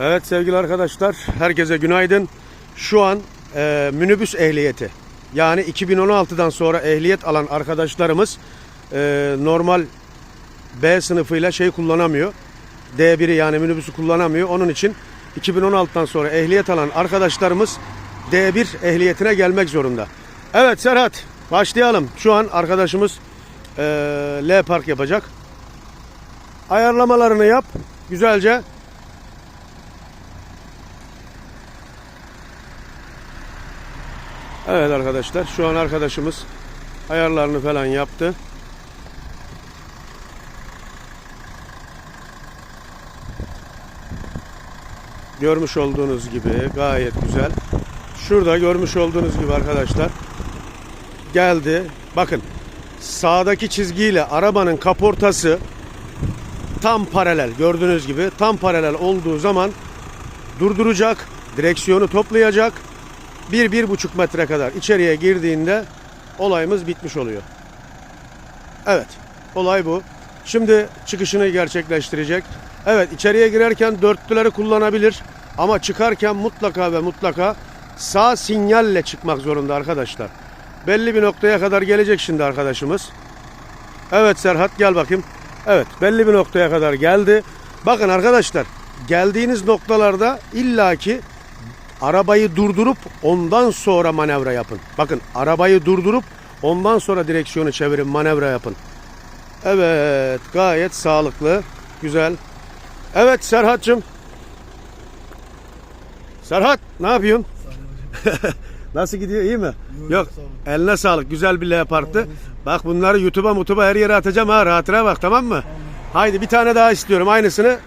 Evet sevgili arkadaşlar, herkese günaydın. Şu an e, minibüs ehliyeti, yani 2016'dan sonra ehliyet alan arkadaşlarımız e, normal B sınıfıyla şey kullanamıyor. D1'i yani minibüsü kullanamıyor. Onun için 2016'dan sonra ehliyet alan arkadaşlarımız D1 ehliyetine gelmek zorunda. Evet Serhat, başlayalım. Şu an arkadaşımız e, L park yapacak. Ayarlamalarını yap, güzelce. Evet arkadaşlar şu an arkadaşımız ayarlarını falan yaptı. Görmüş olduğunuz gibi gayet güzel. Şurada görmüş olduğunuz gibi arkadaşlar geldi. Bakın sağdaki çizgiyle arabanın kaportası tam paralel gördüğünüz gibi tam paralel olduğu zaman durduracak, direksiyonu toplayacak. 1-1,5 metre kadar içeriye girdiğinde olayımız bitmiş oluyor. Evet, olay bu. Şimdi çıkışını gerçekleştirecek. Evet, içeriye girerken dörtlüleri kullanabilir ama çıkarken mutlaka ve mutlaka sağ sinyalle çıkmak zorunda arkadaşlar. Belli bir noktaya kadar gelecek şimdi arkadaşımız. Evet Serhat gel bakayım. Evet belli bir noktaya kadar geldi. Bakın arkadaşlar geldiğiniz noktalarda illaki arabayı durdurup ondan sonra manevra yapın. Bakın arabayı durdurup ondan sonra direksiyonu çevirin manevra yapın. Evet gayet sağlıklı güzel. Evet Serhat'cığım. Serhat ne yapıyorsun? Nasıl gidiyor iyi mi? Yok eline sağlık güzel bir leoparttı. Bak bunları YouTube'a mutuba her yere atacağım ha rahatına bak tamam mı? Haydi bir tane daha istiyorum aynısını